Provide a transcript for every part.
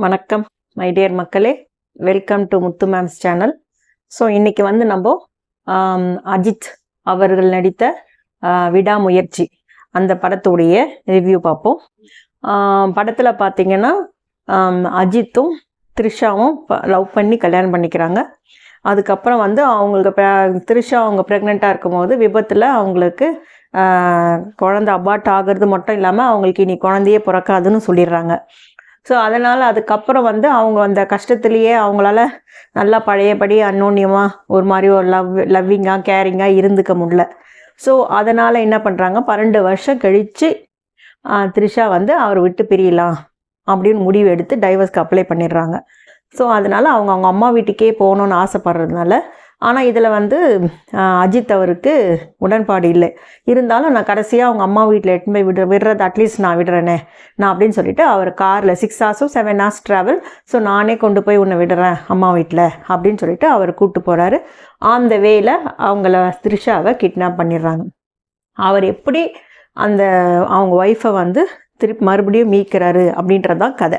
வணக்கம் my dear மக்களே. Welcome to Muthu memes channel so இன்றைக்கி வந்து நம்ம அஜித் அவர்கள் நடித்த விடாமுயற்சி. அந்த படத்துடைய ரிவ்யூ பார்ப்போம். படத்தில் பார்த்தீங்கன்னா அஜித்தும் த்ரிஷாவும் லவ் பண்ணி கல்யாணம் பண்ணிக்கிறாங்க. அதுக்கப்புறம் வந்து அவங்களுக்கு த்ரிஷா அவங்க ப்ரெக்னெண்ட்டாக இருக்கும்போது விபத்தில் அவங்களுக்கு குழந்த குழந்தை அபார்ட் ஆகிறது மட்டும் இல்லாமல் அவங்களுக்கு இனி குழந்தையே பிறக்காதுன்னு சொல்லிடுறாங்க. ஸோ அதனால் அதுக்கப்புறம் வந்து அவங்க அந்த கஷ்டத்துலேயே அவங்களால நல்லா பழையபடி அன்னோன்யமாக ஒரு மாதிரி ஒரு லவ் லவ்விங்காக கேரிங்காக இருந்துக்க முடியல. ஸோ அதனால் என்ன பண்ணுறாங்க பன்னெண்டு வருஷம் கழித்து த்ரிஷா வந்து அவர் விட்டு பிரியலாம் அப்படின்னு முடிவு எடுத்து டைவர்ஸ்க்கு அப்ளை பண்ணிடுறாங்க. ஸோ அதனால் அவங்க அவங்க அம்மா வீட்டுக்கே போகணுன்னு ஆசைப்படுறதுனால ஆனால் இதில் வந்து அஜித் அவருக்கு உடன்பாடு இல்லை. இருந்தாலும் நான் கடைசியாக அவங்க அம்மா வீட்டில் எட்டுன்னு போய் விடுறது அட்லீஸ்ட் நான் விடுறேனே நான் அப்படின்னு சொல்லிட்டு அவர் காரில் சிக்ஸ் ஹவர்ஸும் செவன் ஹவர்ஸ் ட்ராவல் ஸோ நானே கொண்டு போய் உன்னை விடுறேன் அம்மா வீட்டில் அப்படின்னு சொல்லிட்டு அவர் கூப்பிட்டு போகிறாரு அந்த வேல அவங்கள த்ரிஷாவை கிட்னாப் பண்ணிடுறாங்க. அவர் எப்படி அந்த அவங்க ஒய்ஃபை வந்து திருப்பி மறுபடியும் மீட்கிறாரு அப்படின்றது தான் கதை.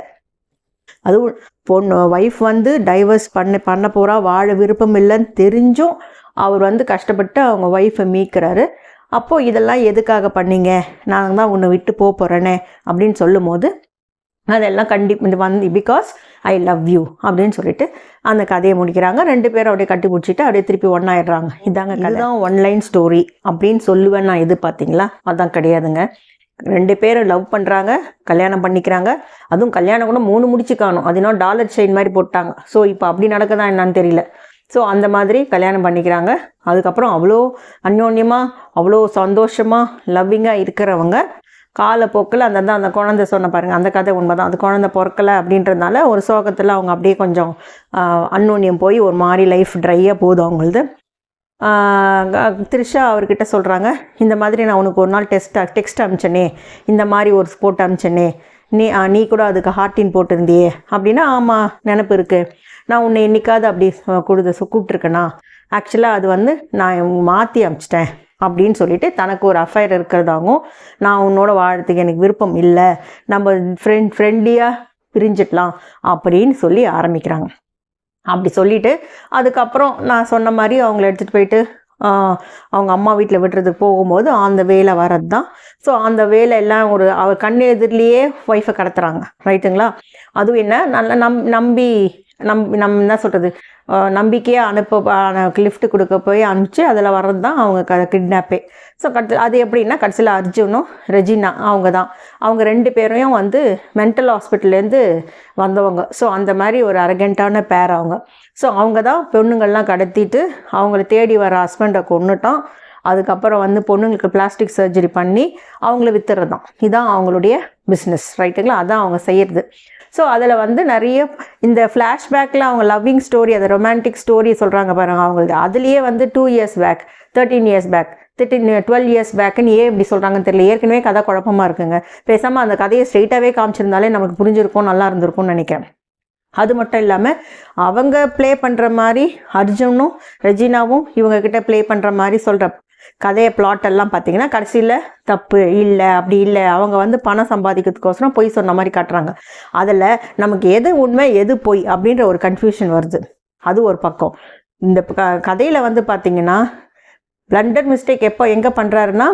அதுவும் பொண்ணு ஒய்ஃப் வந்து டைவர்ஸ் பண்ண பண்ண போகிறா வாழ விருப்பம் இல்லைன்னு தெரிஞ்சும் அவர் வந்து கஷ்டப்பட்டு அவங்க ஒய்ஃபை மீக்கிறாரு அப்போது இதெல்லாம் எதுக்காக பண்ணீங்க? நான் தான் உன்னை விட்டு போக போகிறேனே அப்படின்னு சொல்லும் போது அதெல்லாம் கண்டிப்பாக இந்த வந்து பிகாஸ் ஐ லவ் யூ அப்படின்னு சொல்லிட்டு அந்த கதையை முடிக்கிறாங்க. ரெண்டு பேரும் அப்படியே கட்டி முடிச்சுட்டு அப்படியே திருப்பி ஒன்றாயிடுறாங்க இதாங்க இதுதான் ஒன்லைன் ஸ்டோரி அப்படின்னு சொல்லுவேன் நான் இது பார்த்தீங்களா அதான் கிடையாதுங்க. ரெண்டு பேரும் லவ் பண்ணுறாங்க கல்யாணம் பண்ணிக்கிறாங்க. அதுவும் கல்யாணம் கூட மூணு முடிச்சு காணும். அது இன்னும் டாலர் செயின் மாதிரி போட்டாங்க. ஸோ இப்போ அப்படி நடக்குதா என்னன்னு தெரியல. ஸோ அந்த மாதிரி கல்யாணம் பண்ணிக்கிறாங்க. அதுக்கப்புறம் அவ்வளோ அந்யோன்யமாக அவ்வளோ சந்தோஷமாக லவ்விங்காக இருக்கிறவங்க காலப்போக்கில் அந்த அந்த குழந்தை சொன்ன பாருங்க அந்த கதை உண்மைதான். அந்த குழந்தை பிறக்கலை அப்படின்றதுனால ஒரு சோகத்தில் அவங்க அப்படியே கொஞ்சம் அன்னோன்யம் போய் ஒரு மாதிரி லைஃப் ட்ரையாக போகுது அவங்களது. த்ரிஷா அவர்கிட்ட சொல்கிறாங்க இந்த மாதிரி நான் உனக்கு ஒரு நாள் டெஸ்ட் டெக்ஸ்ட் அமிச்சனே இந்த மாதிரி ஒரு ஸ்போர்ட் அமிச்சனே நீ நீ கூட அதுக்கு ஹார்ட்டின் போட்டிருந்தியே அப்படின்னா ஆமாம் நினப்பு இருக்குது நான் உன்னை என்றைக்காவது அப்படி கொடுத்து கூப்பிட்ருக்கேனா ஆக்சுவலாக அது வந்து நான் மாற்றி அனுப்பிச்சிட்டேன் அப்படின்னு சொல்லிட்டு தனக்கு ஒரு அஃபையர் இருக்கிறதாகவும் நான் உன்னோட வாழறதுக்கு எனக்கு விருப்பம் இல்லை நம்ம ஃப்ரெண்ட் ஃப்ரெண்ட்லியாக பிரிஞ்சிடலாம் அப்படின்னு சொல்லி ஆரம்பிக்கிறாங்க. அப்படி சொல்லிட்டு அதுக்கப்புறம் நான் சொன்ன மாதிரி அவங்கள எடுத்துகிட்டு போயிட்டு அவங்க அம்மா வீட்டில் விடுறதுக்கு போகும்போது அந்த வேலை வர்றது தான் ஸோ அந்த வேலை எல்லாம் ஒரு அவர் கண் எதிரிலேயே ஒய்ஃபை கடத்துறாங்க. ரைட்டுங்களா அதுவும் என்ன? நல்லா நம் நம்பி நம் நம் என்ன சொல்கிறது நம்பிக்கையாக அனுப்ப லிஃப்ட் கொடுக்க போய் அனுப்பிச்சு அதில் வர்றது தான் அவங்க க கிட்னாப்பே ஸோ கடைசி அது எப்படின்னா கடைசியில் அர்ஜுனும் ரெஜினா அவங்க தான். அவங்க ரெண்டு பேரையும் வந்து மென்டல் ஹாஸ்பிட்டல்லேருந்து வந்தவங்க. ஸோ அந்த மாதிரி ஒரு அரகண்டான பேர் அவங்க. ஸோ அவங்க தான் பொண்ணுங்கள்லாம் கடத்திட்டு அவங்கள தேடி வர ஹஸ்பண்டை கொண்டுட்டோம் அதுக்கப்புறம் வந்து பொண்ணுங்களுக்கு பிளாஸ்டிக் சர்ஜரி பண்ணி அவங்கள வித்துறது தான் இதான் அவங்களுடைய பிஸ்னஸ் ரைட்டுங்களா அதான் அவங்க செய்கிறது ஸோ அதில் வந்து நிறைய இந்த ஃப்ளாஷ்பேக்கில் அவங்க லவ்விங் ஸ்டோரி அதை ரொமான்டிக் ஸ்டோரி சொல்கிறாங்க பாருங்கள் அவங்களுக்கு அதுலேயே வந்து two years back thirteen years back thirteen twelve years பேக்குன்னு ஏன் இப்படி சொல்கிறாங்கன்னு தெரியல. ஏற்கனவே கதை குழப்பமாக இருக்குங்க. பேசாமல் அந்த கதையை ஸ்ட்ரெயிட்டாகவே காமிச்சிருந்தாலே நமக்கு புரிஞ்சிருக்கும் நல்லா இருந்திருக்கும்னு நினைக்கிறேன். அது மட்டும் இல்லாமல் அவங்க ப்ளே பண்ணுற மாதிரி அர்ஜுனும் ரெஜினாவும் இவங்கக்கிட்ட ப்ளே பண்ணுற மாதிரி சொல்கிற கதையை பிளாட் எல்லாம் பார்த்தீங்கன்னா கடைசியில் தப்பு இல்லை அப்படி இல்லை அவங்க வந்து பணம் சம்பாதிக்கிறதுக்கோசரம் பொய் சொன்ன மாதிரி காட்டுறாங்க. அதில் நமக்கு எது உண்மை எது பொய் அப்படின்ற ஒரு கன்ஃபியூஷன் வருது. அது ஒரு பக்கம். இந்த க கதையில் வந்து பார்த்தீங்கன்னா பிளண்டர் மிஸ்டேக் எப்போ எங்கே பண்ணுறாருன்னா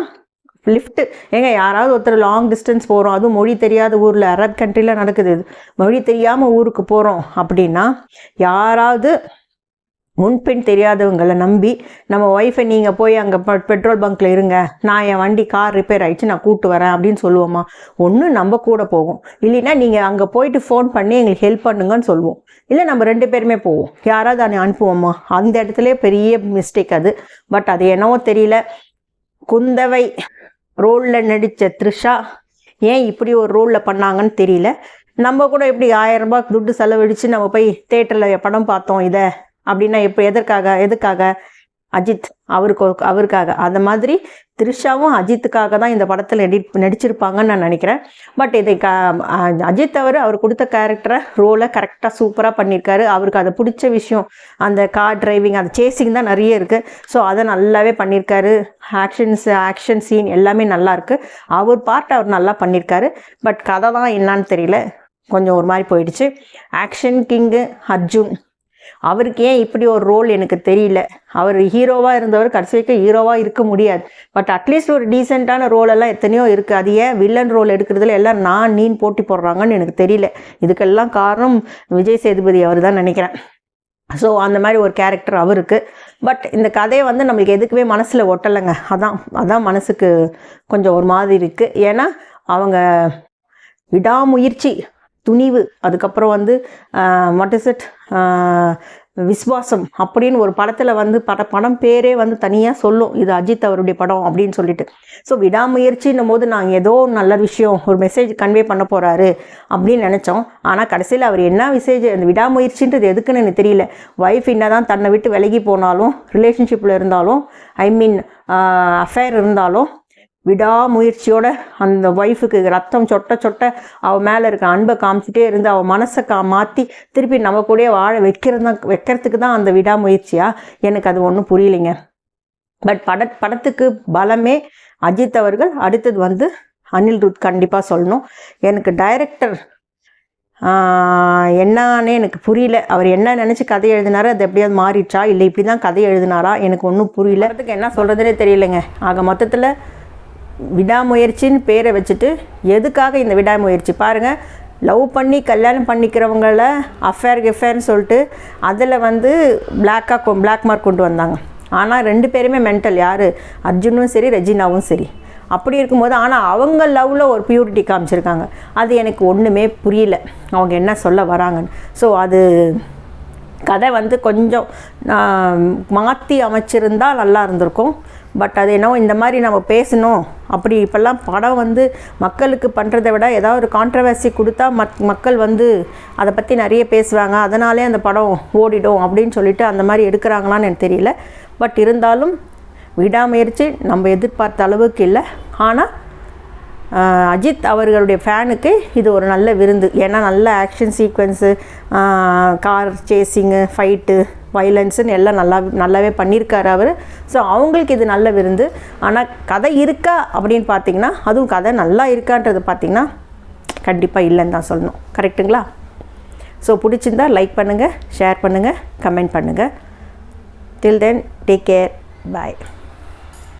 லிஃப்ட்டு ஏங்க யாராவது ஒருத்தர் லாங் டிஸ்டன்ஸ் போகிறோம் அதுவும் மொழி தெரியாத ஊரில் அரப் கண்ட்ரியில் நடக்குது இது. மொழி தெரியாமல் ஊருக்கு போகிறோம் அப்படின்னா யாராவது முன்பின் தெரியாதவங்களை நம்பி நம்ம ஒய்ஃபை நீங்கள் போய் அங்கே பெட்ரோல் பங்க்கில் இருங்க. நான் என் வண்டி கார் ரிப்பேர் ஆகிடுச்சு நான் கூப்பிட்டு வரேன் அப்படின்னு சொல்லுவோமா? ஒன்று நம்ம கூட போவோம் இல்லைன்னா நீங்கள் அங்கே போயிட்டு ஃபோன் பண்ணி எங்களுக்கு ஹெல்ப் பண்ணுங்கன்னு சொல்லுவோம். இல்லை நம்ம ரெண்டு பேருமே போவோம். யாராவது அதை அனுப்புவோமா? அந்த இடத்துல பெரிய மிஸ்டேக் அது. பட் அது என்னவோ தெரியல. குந்தவை ரோலில் நடித்த த்ரிஷா ஏன் இப்படி ஒரு ரோலில் பண்ணாங்கன்னு தெரியல. நம்ம கூட எப்படி ஆயிரம் ரூபாய் துட்டு செலவழித்து நம்ம போய் தேட்டரில் படம் பார்த்தோம் இதை. அப்படின்னா இப்போ எதற்காக எதுக்காக? அஜித் அவருக்கு அவருக்காக. அந்த மாதிரி த்ரிஷாவும் அஜித்துக்காக தான் இந்த படத்தில் எடிட் நடிச்சிருப்பாங்கன்னு நான் நினைக்கிறேன். பட் இதை க அஜித் அவர் அவர் கொடுத்த கேரக்டரை ரோலை கரெக்டாக சூப்பராக பண்ணியிருக்காரு. அவருக்கு அதை பிடிச்ச விஷயம் அந்த கார் டிரைவிங் அந்த சேசிங் தான் நிறைய இருக்குது ஸோ அதை நல்லாவே பண்ணியிருக்காரு. ஆக்ஷன்ஸ் ஆக்ஷன் சீன் எல்லாமே நல்லாயிருக்கு அவர் பார்ட் அவர் நல்லா பண்ணியிருக்காரு. பட் கதை தான் என்னான்னு தெரியல. கொஞ்சம் ஒரு மாதிரி போயிடுச்சு. Action king Arjun. அவருக்கு ஏன் இப்படி ஒரு ரோல் எனக்கு தெரியல? அவர் ஹீரோவாக இருந்தவர் கடைசி வரைக்கும் ஹீரோவாக இருக்க முடியாது. பட் அட்லீஸ்ட் ஒரு டீசெண்டான ரோலெல்லாம் எத்தனையோ இருக்குது அது ஏன் வில்லன் ரோல் எடுக்கிறதுல எல்லாம் நான் நீன் போட்டி போடுறாங்கன்னு எனக்கு தெரியல. இதுக்கெல்லாம் காரணம் விஜய் சேதுபதி அவர் தான் நினைக்கிறேன். ஸோ அந்த மாதிரி ஒரு கேரக்டர் அவருக்கு. பட் இந்த கதையை வந்து நம்மளுக்கு எதுக்குமே மனசில் ஒட்டலைங்க. அதான் அதான் மனசுக்கு கொஞ்சம் ஒரு மாதிரி இருக்குது ஏன்னா அவங்க விடாமுயற்சி துணிவு அதுக்கப்புறம் வந்து வாட் இஸ் இட் விஸ்வாசம் அப்படின்னு ஒரு படத்தில் வந்து பட படம் பேரே வந்து தனியாக சொல்லும். இது அஜித் அவருடைய படம் அப்படின்னு சொல்லிட்டு. ஸோ விடாமுயற்சின்னும் போது நாங்கள் ஏதோ நல்ல விஷயம் ஒரு மெசேஜ் கன்வே பண்ண போகிறாரு அப்படின்னு நினச்சோம். ஆனால் கடைசியில் அவர் என்ன மெசேஜ் அந்த விடாமுயற்சின்றது எதுக்குன்னு எனக்கு தெரியல. ஒய்ஃப் என்ன தான் தன்னை விட்டு விலகி போனாலும் ரிலேஷன்ஷிப்பில் இருந்தாலும் ஐ மீன் அஃபேர் இருந்தாலும் விடாமுயற்சியோட அந்த ஒய்ஃபுக்கு ரத்தம் சொட்ட சொட்ட அவள் மேலே இருக்க அன்பை காமிச்சிட்டே இருந்து அவள் மனசை கா மாற்றி திருப்பி நம்ம கூடயே வாழ வைக்கிறது தான் வைக்கிறதுக்கு தான் அந்த விடாமுயற்சியா? எனக்கு அது ஒன்றும் புரியலைங்க. பட் பட படத்துக்கு பலமே அஜித் அவர்கள் அடுத்தது வந்து அனில் ருத் கண்டிப்பாக சொல்லணும். எனக்கு டைரக்டர் என்னன்னு எனக்கு புரியல. அவர் என்ன நினச்சி கதை எழுதினாரோ அது எப்படியாவது மாறிடுச்சா? இல்லை இப்படி தான் கதை எழுதினாரா? எனக்கு ஒன்றும் புரியல. அதுக்கு என்ன சொல்கிறதுனே தெரியலைங்க. ஆக மொத்தத்தில் விடாமுயற்சின்னு பேரை வச்சுட்டு எதுக்காக இந்த விடாமுயற்சி? பாருங்கள் லவ் பண்ணி கல்யாணம் பண்ணிக்கிறவங்கள அஃபேர் கிஃபேர்னு சொல்லிட்டு அதில் வந்து பிளாக்காக பிளாக் மார்க் கொண்டு வந்தாங்க. ஆனால் ரெண்டு பேருமே மென்டல் யார்? அர்ஜுனும் சரி ரெஜினாவும் சரி. அப்படி இருக்கும்போது ஆனால் அவங்க லவ்வில் ஒரு பியூரிட்டி காமிச்சிருக்காங்க. அது எனக்கு ஒன்றுமே புரியல. அவங்க என்ன சொல்ல வராங்கன்னு. ஸோ அது கதை வந்து கொஞ்சம் மாற்றி அமைச்சிருந்தால் நல்லா இருந்திருக்கும். பட் அது என்னவோ இந்த மாதிரி நம்ம பேசணும். அப்படி இப்போல்லாம் படம் வந்து மக்களுக்கு பண்ணுறதை விட ஏதாவது ஒரு கான்ட்ரவர்சி கொடுத்தா மக் மக்கள் வந்து அதை பற்றி நிறைய பேசுவாங்க. அதனாலே அந்த படம் ஓடிடும் அப்படின்னு சொல்லிட்டு அந்த மாதிரி எடுக்கிறாங்களான்னு எனக்கு தெரியல. பட் இருந்தாலும் விடாமுயற்சி நம்ம எதிர்பார்த்த அளவுக்கு இல்லை. ஆனால் அஜித் அவர்களுடைய ஃபேனுக்கு இது ஒரு நல்ல விருந்து. ஏன்னா நல்ல action sequence car chasing fight வைலன்ஸுன்னு எல்லாம் நல்லா நல்லாவே பண்ணியிருக்காரு அவர். ஸோ அவங்களுக்கு இது நல்ல விருந்து. ஆனால் கதை இருக்கா அப்படின்னு பார்த்தீங்கன்னா அதுவும் கதை நல்லா இருக்கான்றது பார்த்தீங்கன்னா கண்டிப்பாக இல்லைன்னு தான் சொல்லணும். கரெக்டுங்களா ஸோ பிடிச்சிருந்தா லைக் பண்ணுங்கள் ஷேர் பண்ணுங்கள் கமெண்ட் பண்ணுங்கள் till then take care bye